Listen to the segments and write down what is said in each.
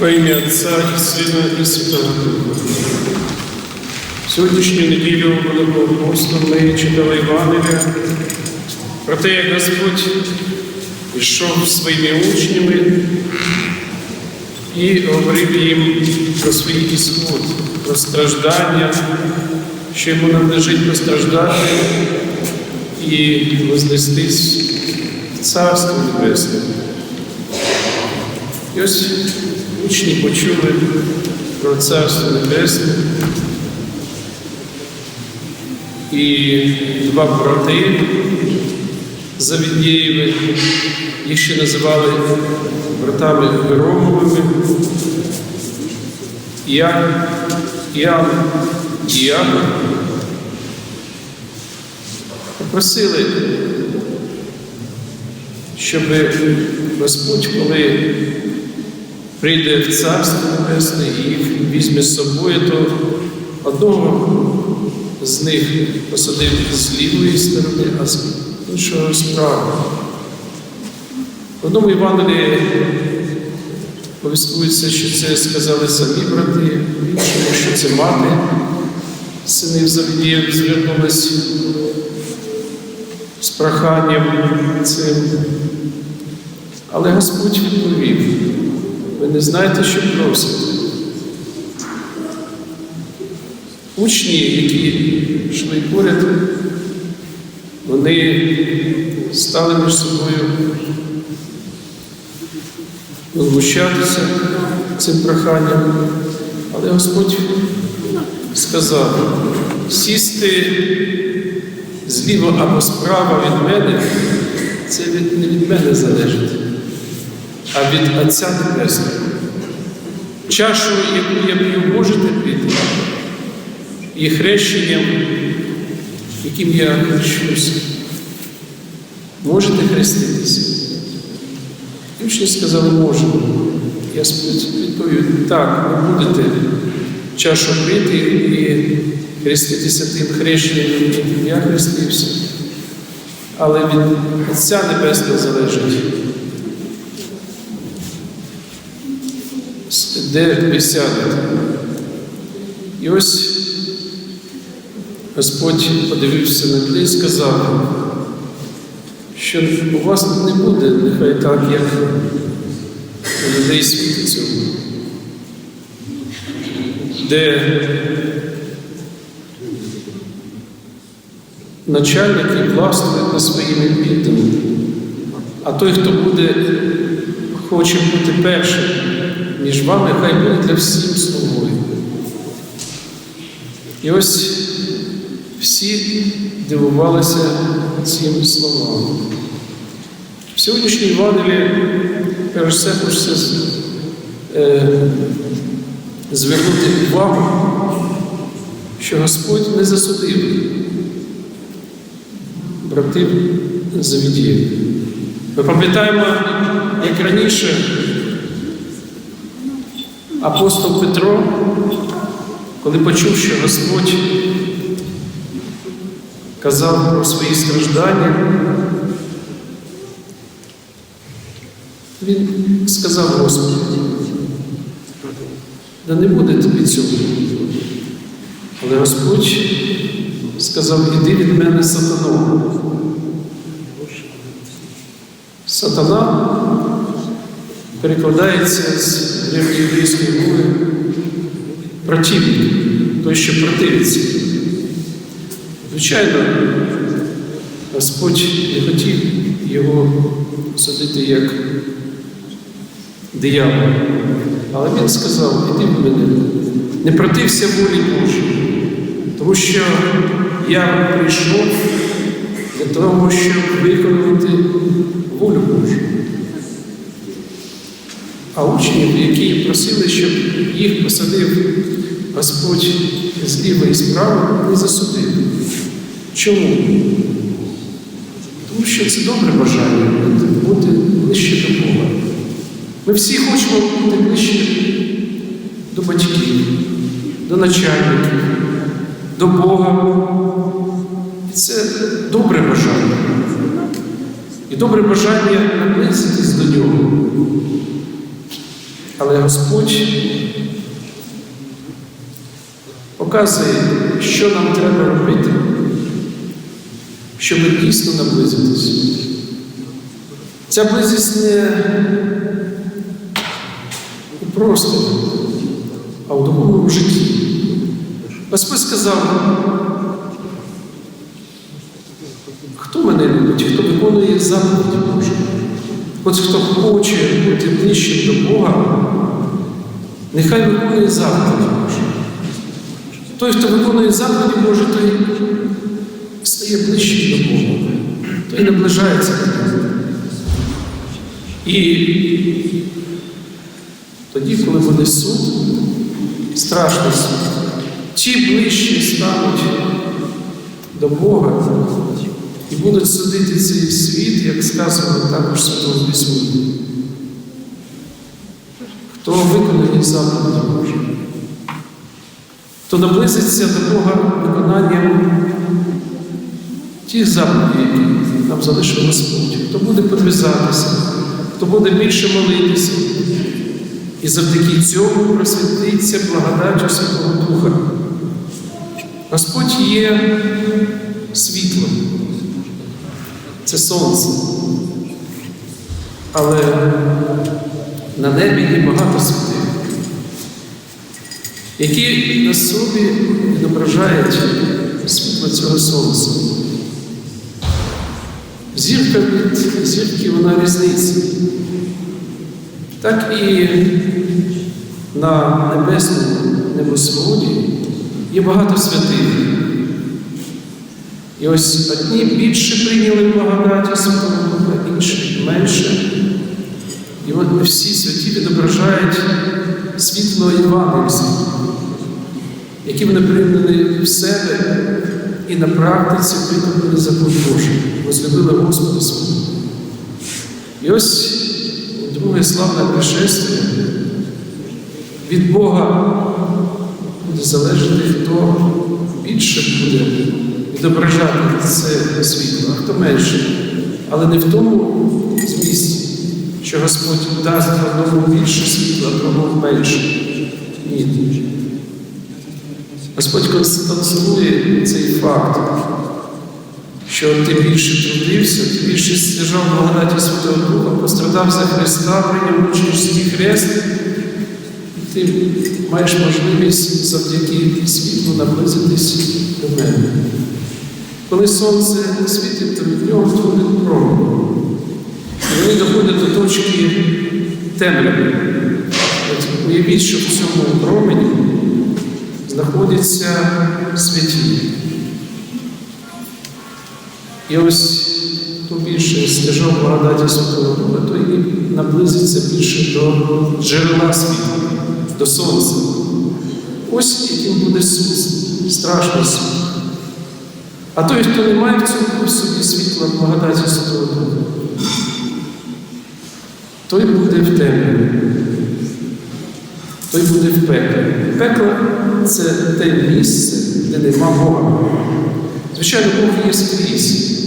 Во ім'я Отця і Сина і Святого Духа. Сьогоднішню неділю посту ми читали Євангелія про те, як Господь йшов своїми учнями і говорив їм про свій ісход, про страждання, що йому надлежить постраждати і вознестись в Царство Небесне. І ось учні почули про Царство Небесне. І два брати Завідєєві, їх ще називали братами Громовими, Іоанн, Іоанн і Іоанн, попросили, щоб Господь, коли прийде в Царство Небесне і візьме з собою, то одного з них посадив з лівої сторони, а з іншого справа. В одному Євангелії повістується, що це сказали самі брати, в іншому, що це мати синів Завідіїв звернулась з проханням цим. Але Господь відповів, ви не знаєте, що просите. Учні, які йшли поряд, вони стали між собою возмущатися цим проханням, але Господь сказав, сісти зліва або справа від мене, це не від мене залежить, а від Отця Небесного. Чашу, яку я п'ю, можете пити, і хрещенням, яким я хрещуся, можете хреститися? Учні сказали, можемо. Я відповів, так, ви будете чашу пити і хреститися тим хрещенням, яким я хрестився. Але від Отця Небесного залежить. Де ви сядете? І ось Господь подивився на людей і сказав, що у вас не буде нехай так, як у людей світу цього, де начальники властвують над своїми підданими, а той, хто буде, хоче бути першим між вами, хай буде для всім слугою. І ось всі дивувалися цим словам. В сьогоднішній Євангелії, перш все, хочеться е, звернути увагу, що Господь не засудив братів Завідіїв. Ми пам'ятаємо, як раніше апостол Петро, коли почув, що Господь казав про свої страждання, він сказав Господу, да не буде тобі цього. Але Господь сказав, іди від мене сатану. Сатана перекладається з древньоєврейської мови противник, той, що противиться. Звичайно, Господь не хотів його судити як диявол. Але він сказав, іди в мене, не протився волі Божій, тому що я прийшов для того, щоб виконувати волю Божу. А учні, які просили, щоб їх посадив Господь зліва і справа, не засудив. Чому? Тому що це добре бажання бути ближче до Бога. Ми всі хочемо бути ближче до батьків, до начальників, до Бога. І це добре бажання. І добре бажання наблизитись до нього. Але Господь показує, що нам треба робити, щоб дійсно наблизитись. Ця близість не у просторі, а у духовному житті. Господь сказав, хто мене любить, хто виконує заповіді Божі. От хто хоче бути ближчим до Бога, нехай виконує заповіді Божі. Той, хто виконує заповіді Божі, той стає ближчим до Бога, той наближається до Бога. І тоді, коли буде суд, страшний суд, ті ближчі стануть до Бога і будуть судити цей світ, як сказано також в Святому Хто виконує заповіді Божі, хто наблизиться до Бога виконанням тих заповідей, які нам залишив Господь, хто буде підв'язатися, хто буде більше молитися, і завдяки цьому просвітиться благодаттю Святого Духа. Господь є світлом, це сонце. Але на небі є багато світил, які на собі відображають світло цього сонця. Зірка від зірки вона різниця. Так і на небесному небосводі є багато святих. І ось одні більше прийняли благодаті Святого Духа, інші менше. І от всі святі відображають світло Євангельське, яке вони прийняли в себе і на практиці виконали закон Божий, возлюбили Господа свого. І ось друге славне пришестя від Бога буде залежати, хто більше буде відображати це світло, а хто менше. Але не в тому змісті, що Господь дасть одному більше світла, а другому менше. Ні. Господь констатує цей факт, що ти більше трудився, ти більше стяжав благодаті Святого Духа, пострадав за Христа, прийняв учнівський хрест, ти маєш можливість завдяки світлу наблизитись до мене. Коли сонце світить, то від нього входить промінь. І вони доходять до точки темряви. Уявіть, що в цьому промені знаходяться святі. І ось хто більше стяжав благодаті Святого Духа, то і наблизиться більше до джерела світла, до сонця. Ось яким буде суд, страшний суд. А той, хто не має в цьому собі світла благодаті Святого Духа, той буде в темряві, той буде в пеклі. Пекло це те місце, де нема Бога. Звичайно, Бог є скрізь,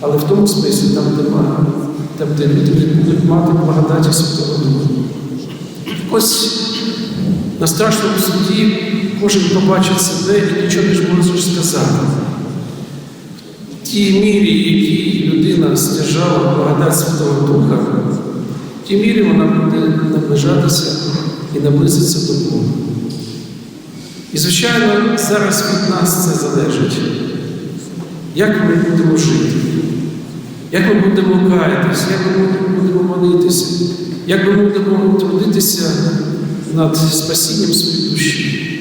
але в тому смислі там нема, там, де люди будуть мати благодаті Святого Духа. Ось на страшному суді кожен побачить себе і нічого не може сказати. Тій мірі, якій людина стяжала благодать Святого Духа, в тій мірі вона буде наближатися і наблизиться до Бога. І, звичайно, зараз від нас це залежить. Як ми будемо жити, як ми будемо каятися, як ми будемо молитися, як ми будемо трудитися над спасінням своєї душі.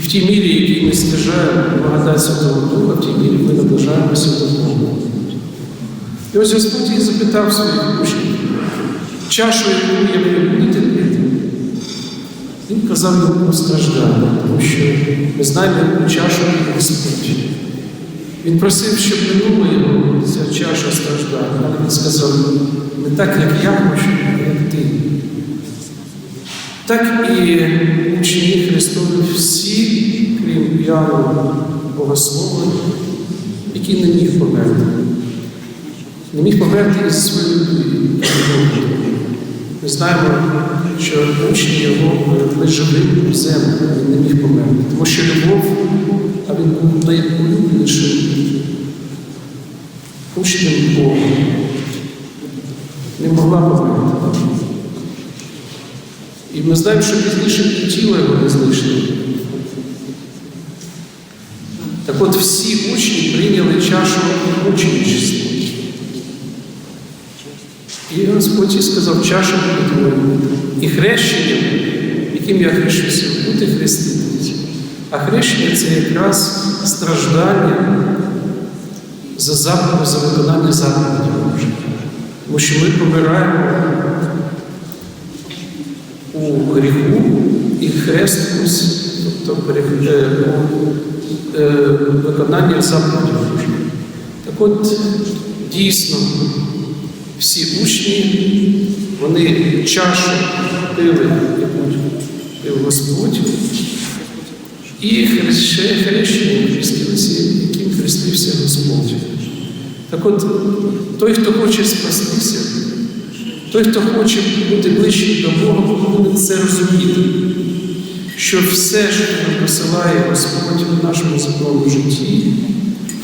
І в тій мірі, в якій ми стяжаємо благодать Святого Духа, в тій мірі ми наближаємося до Бога. І ось Господь і запитав своїх учнів, чашу, яку я ви будете пити. Він казав йому про страждання, тому що ми знаємо, яку чашу Господь. Він просив, щоб минула його ця чаша страждання, але він сказав, не так, як я хочу. Так і учні Христові всі, крім Іоанна Богослова, який не міг померти. Не міг померти із своєю. Ми знаємо, що учні його живим в землю, він не міг померти. Тому що любов, а він був найулюбленішим учнем Бога. Не могла померти. І ми знаємо, що пізніше і тіло його не знайшли. Так от всі учні прийняли чашу мученичества. І Господь їй сказав, чаша буде. І хрещенням, яким я хрещуся, бути хрестителем. А хрещення це якраз страждання за заповідь, за виконання заповіді Божої. Тому що ми помираємо у гріху і хрест ось, тобто е, е, виконання заповіді Божої. Так от дійсно всі учні, вони чашу пили, яку пив Господь, і хреще- хрещенням хрестилися, яким хрестився Господь. Так от, той, хто хоче спастися, той, хто хоче бути ближчим до Бога, повинен це розуміти, що все, що нам посилає Господь в нашому законному житті,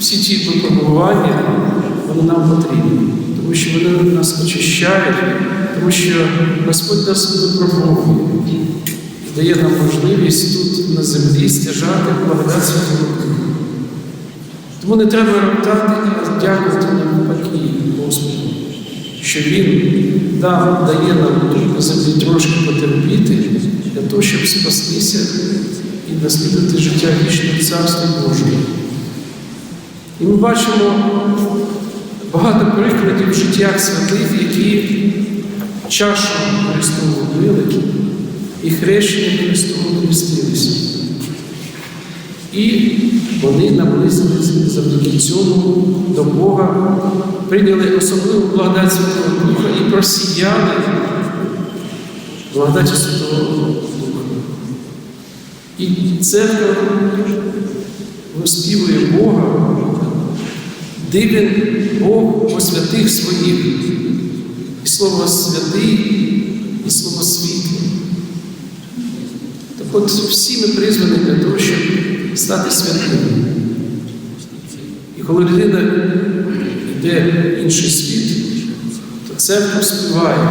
всі ті випробування, вони нам потрібні, тому що вони нас очищають, тому що Господь нас випробовує дає нам можливість тут на землі стяжати благодать Святого. Тому не треба роптати і дякувати навпаки Господу, що Він дав, дає нам землі трошки потерпіти для того, щоб спастися і наслідувати життя вічного Царства Божого. І ми бачимо багато прикладів в життях святих, які чашу Христову били і хрещення Христову хрестилися. І вони наблизилися завдяки цьому до Бога, прийняли особливу благодать Святого Духа і просіяли благодаті Святого Духа. І церква розпівує Бога, дивен Бог по святих своїх, і слово святий, і слово світло. Так от всі ми призвані для того, щоб стати святими. І коли людина йде в інший світ, то церква співає.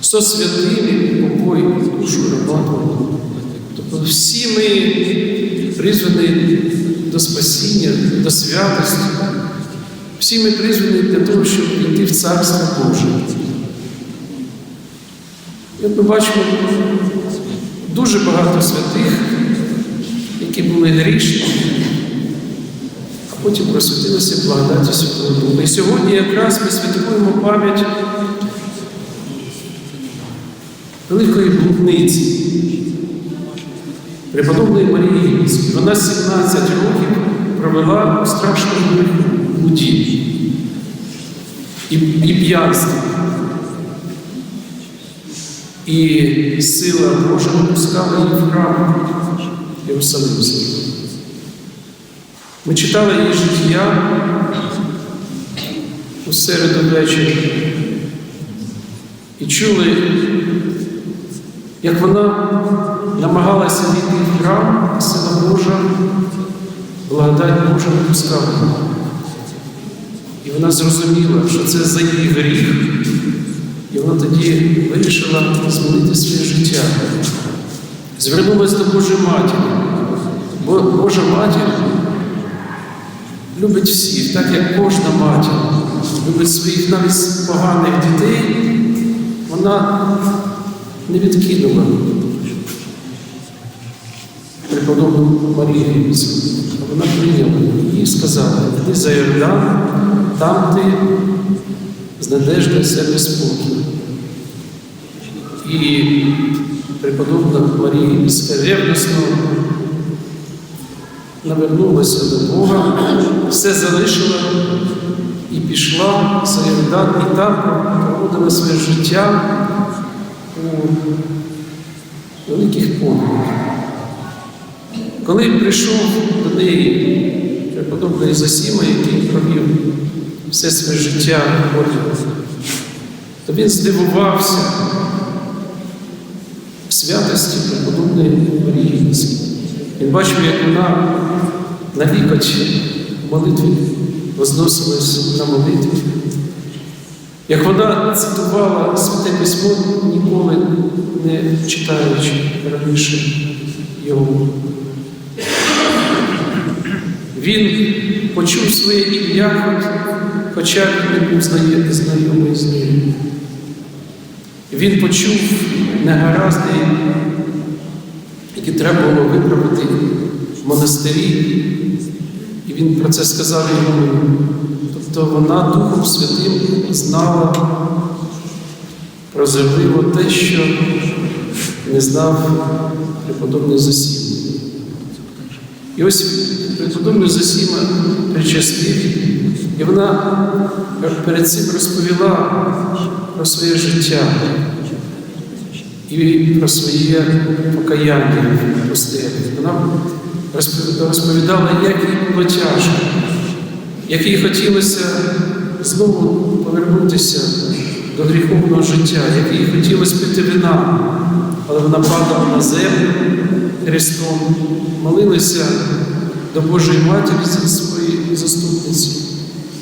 Со святими покой душу роботу. Тобто всі ми призвані до спасіння, до святості. Всі ми призвані для того, щоб йти в Царство Боже. От ми бачимо дуже багато святих, які були грішні, а потім просвітилися благодаті Святого Духа. І сьогодні якраз ми святкуємо пам'ять великої блудниці, преподобної Марії Єгипетської. Вона 17 років провела у страшному блуді і, і п'янстві. І сила Божа не пускала її в храм Єрусалимський. Ми читали її життя у середу ввечері і чули, як вона намагалася війти в храм, сила Божа, благодать Божа не. І вона зрозуміла, що це за її гріх. І вона тоді вирішила змінити своє життя. Звернулася до Божої матері. Бо Божа матір любить всіх, так як кожна матір любить своїх навіть поганих дітей, вона не відкинула преподобну Марію Вона прийняла її і сказала, іди за Йордан, там ти знайдеш себе спокій. І преподобна Марія ревностно навернулася до Бога, все залишила і пішла за Йордан, і там проводила своє життя у великих подвигах. Коли прийшов до неї преподобний Зосіма, який провів все своє життя в то він здивувався святості преподобної Марії. Він бачив, як вона на лікоть молитві возносилась на молитві, як вона цитувала Святе Письмо, ніколи не читаючи раніше його. Він почув своє ім'я, хоча не був знайомий з ним. Він почув негаразди, які треба було виправити монастирі, і він про це сказав йому. Тобто вона Духом Святим знала прозорливо те, що не знав преподобний Зосім. І ось преподобний Зосіма причастив, і вона перед цим розповіла про своє життя і про своє покаяння пустелі. Вона розпов- розповідала, як їй було тяжко, як їй хотілося знову повернутися до гріховного життя, як їй хотілося пити вина, але вона падала на землю Христом, молилася до Божої Матері зі своєї заступниці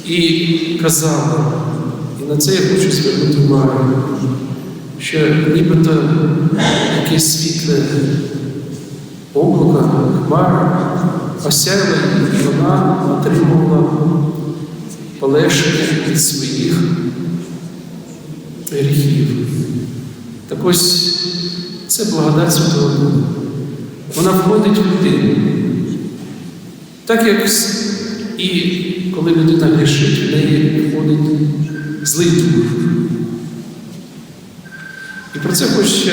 і казала, і на це я хочу звернути увагу, що нібито якесь світле облако, хмара осяяла і вона отримувала полегшення від своїх гріхів. Так ось це благодать Святого Духа. Вона входить в людину. Так як і коли людина грішить, в неї входить злий дух. І про це ще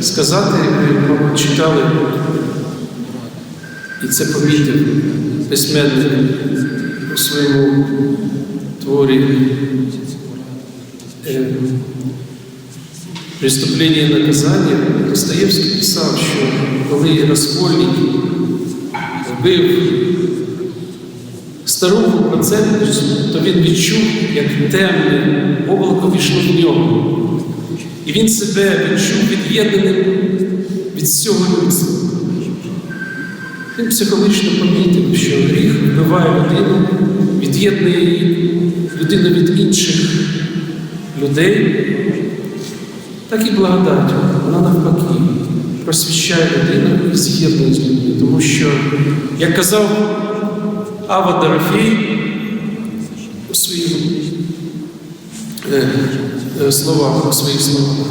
сказати, мабуть, читали, і це помітив письменник у своєму творі е, «Преступлення і наказання» Достоєвський писав, що коли Раскольник вбив старуху процентницю, то він відчув, як темне облако війшло в нього. І він себе відчув від'єднаним від всього людства. Він психологічно помітив, що гріх вбиває людину, від'єднує людину від інших людей. Так і благодать, вона навпаки просвіщає людину і з'єднує з людьми. Тому що, як казав Ава Дорофій у своїх е, е, словах, у своїх словах,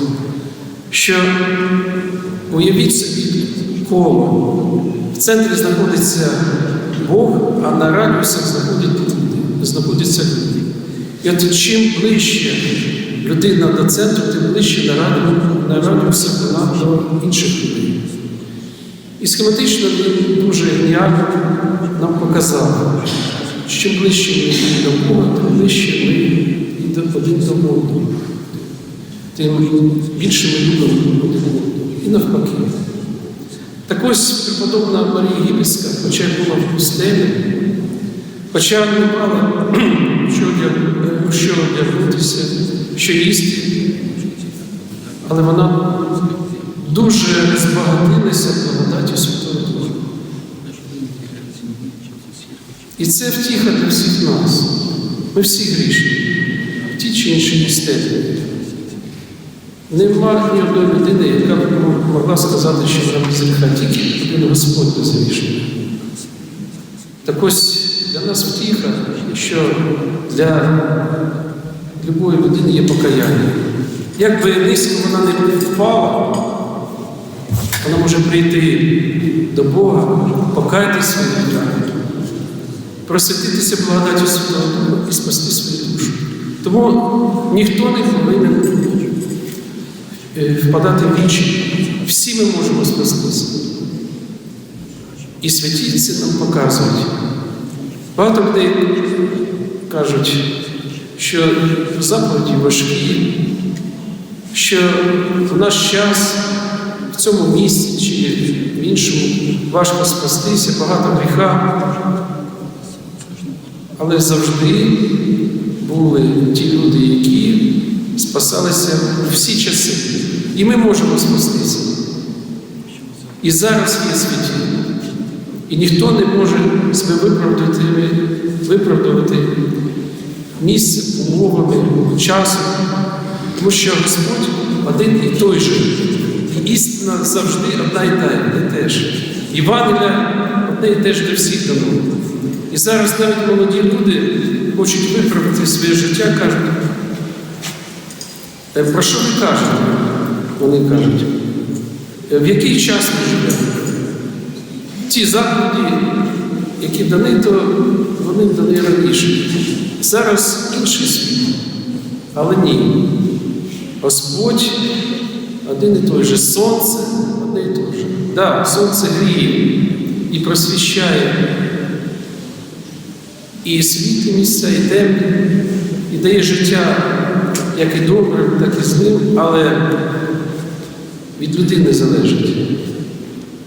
що уявіть собі коло. В центрі знаходиться Бог, а на радіусах знаходять- знаходяться люди. І от чим ближче людина до центру, тим ближче на радіусах вона до інших людей. І схематично він дуже геніально нам показав, що чим ближче ми до Бога, тим ближче ми і до один до одного. Тим більше ми любимо один. І навпаки. Так ось преподобна Марія Гібельська, хоча й була в пустелі, хоча не мала що, одяг- що одягнутися, що їсти, але вона дуже збагатилася благодаттю Святого Духа. І це втіха для всіх нас. Ми всі грішні, в тій чи іншій степені. Нема ні одної людини, яка могла сказати, що вона без гріха, тільки один Господь без грішення. Так ось для нас втіха, що для любої людини є покаяння. Як би низько вона не впала, вона може прийти до Бога, покаяти свої гріхи, просвятитися благодаттю Святого Духа і спасти свою душу. Тому ніхто не повинен впадати в вічі. Всі ми можемо спастися. І святі це нам показують. Багато людей кажуть, що заповіді важкі, що в наш час в цьому місці чи в іншому важко спастися, багато гріха. Але завжди були ті люди, які спасалися всі часи. І ми можемо спастися. І зараз є світі. І ніхто не може себе виправдати, виправдувати місцем, умовами, часом, тому що Господь один і той же. І істина завжди одна і та і те ж. Євангелія одне і те ж для всіх дано. І зараз навіть молоді люди хочуть виправити своє життя, кажуть, «Е, про що ви кажете? Вони кажуть, «Е, в який час ми живемо? Ті заповіді, які дані, то вони дані раніше. Зараз інший світ. Але ні. Господь один і той же сонце, одне і той же. Да, сонце гріє і просвіщає і світлі місця, і темні, і дає життя як і добрим, так і злим, але від людини залежить.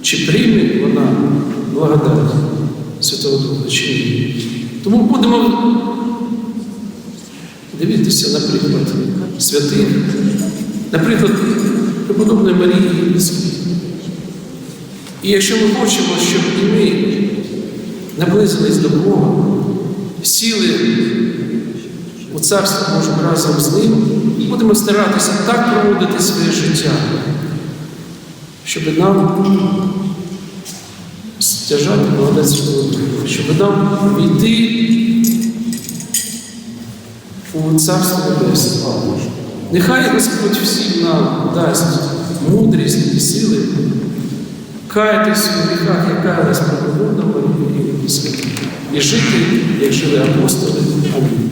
Чи прийме вона благодать Святого Духа, чи ні. Тому будемо дивитися, наприклад, святих, наприклад, преподобної Марії Єльській. І якщо ми хочемо, щоб і ми наблизились до Бога, сіли у Царство Боже разом з Ним, і будемо старатися так проводити своє життя, щоб нам стяжати благодать Святого щоб нам війти у Царство Небесне. Нехай Господь всім нам дасть мудрість і сили каятись у гріхах, як каялись преподобна Марія і святі, і жити, як жили апостоли. Амінь.